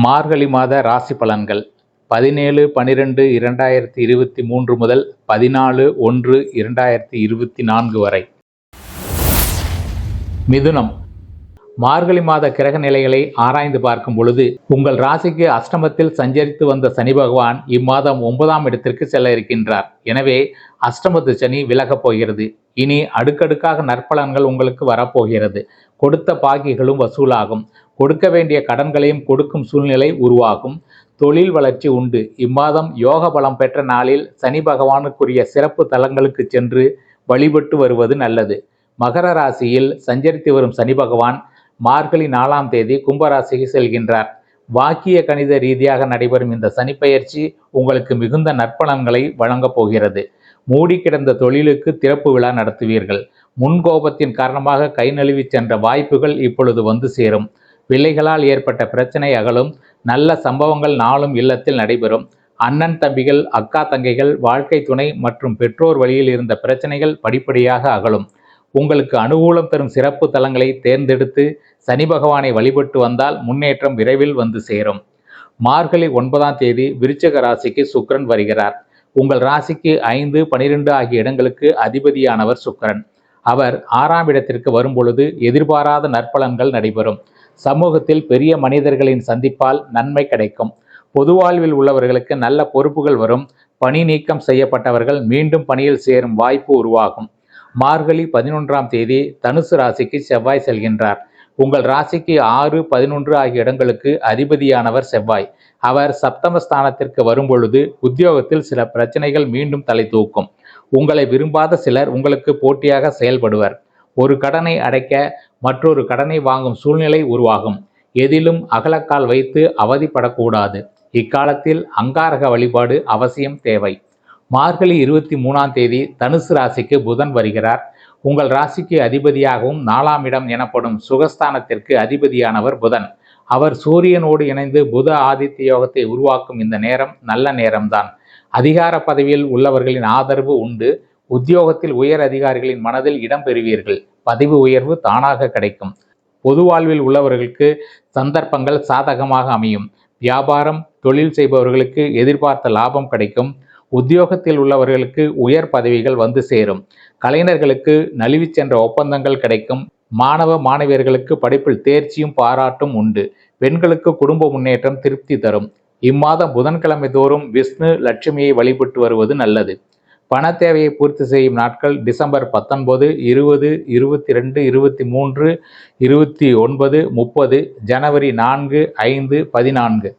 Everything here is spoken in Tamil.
மார்கழி மாத ராசி பலன்கள். பதினேழு பனிரெண்டு இரண்டாயிரத்தி இருபத்தி மூன்று முதல் பதினாலு ஒன்று இரண்டாயிரத்தி இருபத்தி நான்கு வரை. மிதுனம். மார்கழி மாத கிரக நிலைகளை ஆராய்ந்து பார்க்கும் பொழுது உங்கள் ராசிக்கு அஷ்டமத்தில் சஞ்சரித்து வந்த சனி பகவான் இம்மாதம் ஒன்பதாம் இடத்திற்கு செல்ல இருக்கின்றார். எனவே அஷ்டமத்து சனி விலகப் போகிறது. இனி அடுக்கடுக்காக நற்பலன்கள் உங்களுக்கு வரப்போகிறது. கொடுத்த பாக்கிகளும் வசூலாகும். கொடுக்க வேண்டிய கடன்களையும் கொடுக்கும் சூழ்நிலை உருவாகும். தொழில் வளர்ச்சி உண்டு. இம்மாதம் யோக பலம் பெற்ற நாளில் சனி பகவானுக்குரிய சிறப்பு தலங்களுக்கு சென்று வழிபட்டு வருவது நல்லது. மகர ராசியில் சஞ்சரித்து வரும் சனி பகவான் மார்கழி நாலாம் தேதி கும்பராசிக்கு செல்கின்றார். வாக்கிய கணித ரீதியாக நடைபெறும் இந்த சனிப்பெயர்ச்சி உங்களுக்கு மிகுந்த நற்பலன்களை வழங்கப் போகிறது. மூடி கிடந்த தொழிலுக்கு திறப்பு விழா நடத்துவீர்கள். முன்கோபத்தின் காரணமாக கை நழுவி சென்ற வாய்ப்புகள் இப்பொழுது வந்து சேரும். பிள்ளைகளால் ஏற்பட்ட பிரச்சனை அகலும். நல்ல சம்பவங்கள் நாளும் இல்லத்தில் நடைபெறும். அண்ணன் தம்பிகள் அக்கா தங்கைகள் வாழ்க்கை துணை மற்றும் பெற்றோர் வழியில் இருந்த பிரச்சனைகள் படிப்படியாக அகலும். உங்களுக்கு அனுகூலம் தரும் சிறப்பு தலங்களை தேர்ந்தெடுத்து சனி பகவானை வழிபட்டு வந்தால் முன்னேற்றம் விரைவில் வந்து சேரும். மார்கழி ஒன்பதாம் தேதி விருச்சக ராசிக்கு சுக்கரன் வருகிறார். உங்கள் ராசிக்கு ஐந்து பனிரெண்டு ஆகிய இடங்களுக்கு அதிபதியானவர் சுக்கரன். அவர் ஆறாம் இடத்திற்கு வரும்பொழுது எதிர்பாராத நற்பலன்கள் நடைபெறும். சமூகத்தில் பெரிய மனிதர்களின் சந்திப்பால் நன்மை கிடைக்கும். பொது வாழ்வில் உள்ளவர்களுக்கு நல்ல பொறுப்புகள் வரும். பணி நீக்கம் செய்யப்பட்டவர்கள் மீண்டும் பணியில் சேரும் வாய்ப்பு உருவாகும். மார்கழி பதினொன்றாம் தேதி தனுசு ராசிக்கு செவ்வாய் செல்கின்றார். உங்கள் ராசிக்கு ஆறு பதினொன்று ஆகிய இடங்களுக்கு அதிபதியானவர் செவ்வாய். அவர் சப்தமஸ்தானத்திற்கு வரும்பொழுது உத்தியோகத்தில் சில பிரச்சனைகள் மீண்டும் தலை தூக்கும். உங்களை விரும்பாத சிலர் உங்களுக்கு போட்டியாக செயல்படுவர். ஒரு கடனை அடைக்க மற்றொரு கடனை வாங்கும் சூழ்நிலை உருவாகும். எதிலும் அகலக்கால் வைத்து அவதிப்படக்கூடாது. இக்காலத்தில் அங்காரக வழிபாடு அவசியம் தேவை. மார்கழி இருபத்தி மூணாம் தேதி தனுசு ராசிக்கு புதன் வருகிறார். உங்கள் ராசிக்கு அதிபதியாகவும் நாலாம் இடம் எனப்படும் சுகஸ்தானத்திற்கு அதிபதியானவர் புதன். அவர் சூரியனோடு இணைந்து புத ஆதித்ய யோகத்தை உருவாக்கும் இந்த நேரம் நல்ல நேரம்தான். அதிகார பதவியில் உள்ளவர்களின் ஆதரவு உண்டு. உத்தியோகத்தில் உயர் அதிகாரிகளின் மனதில் இடம் பெறுவீர்கள். பதவி உயர்வு தானாக கிடைக்கும். பொது வாழ்வில் உள்ளவர்களுக்கு சந்தர்ப்பங்கள் சாதகமாக அமையும். வியாபாரம் தொழில் செய்பவர்களுக்கு எதிர்பார்த்த லாபம் கிடைக்கும். உத்தியோகத்தில் உள்ளவர்களுக்கு உயர் பதவிகள் வந்து சேரும். கலைஞர்களுக்கு நழுவி சென்ற ஒப்பந்தங்கள் கிடைக்கும். மாணவ மாணவியர்களுக்கு படிப்பில் தேர்ச்சியும் பாராட்டும் உண்டு. பெண்களுக்கு குடும்ப முன்னேற்றம் திருப்தி தரும். இம்மாதம் புதன்கிழமை தோறும் விஷ்ணு லட்சுமியை வழிபட்டு வருவது நல்லது. பண தேவையை பூர்த்தி செய்யும் நாட்கள் டிசம்பர் பத்தொன்பது இருபது இருபத்தி ரெண்டு இருபத்தி மூன்று இருபத்தி ஒன்பது முப்பது ஜனவரி நான்கு ஐந்து பதினான்கு.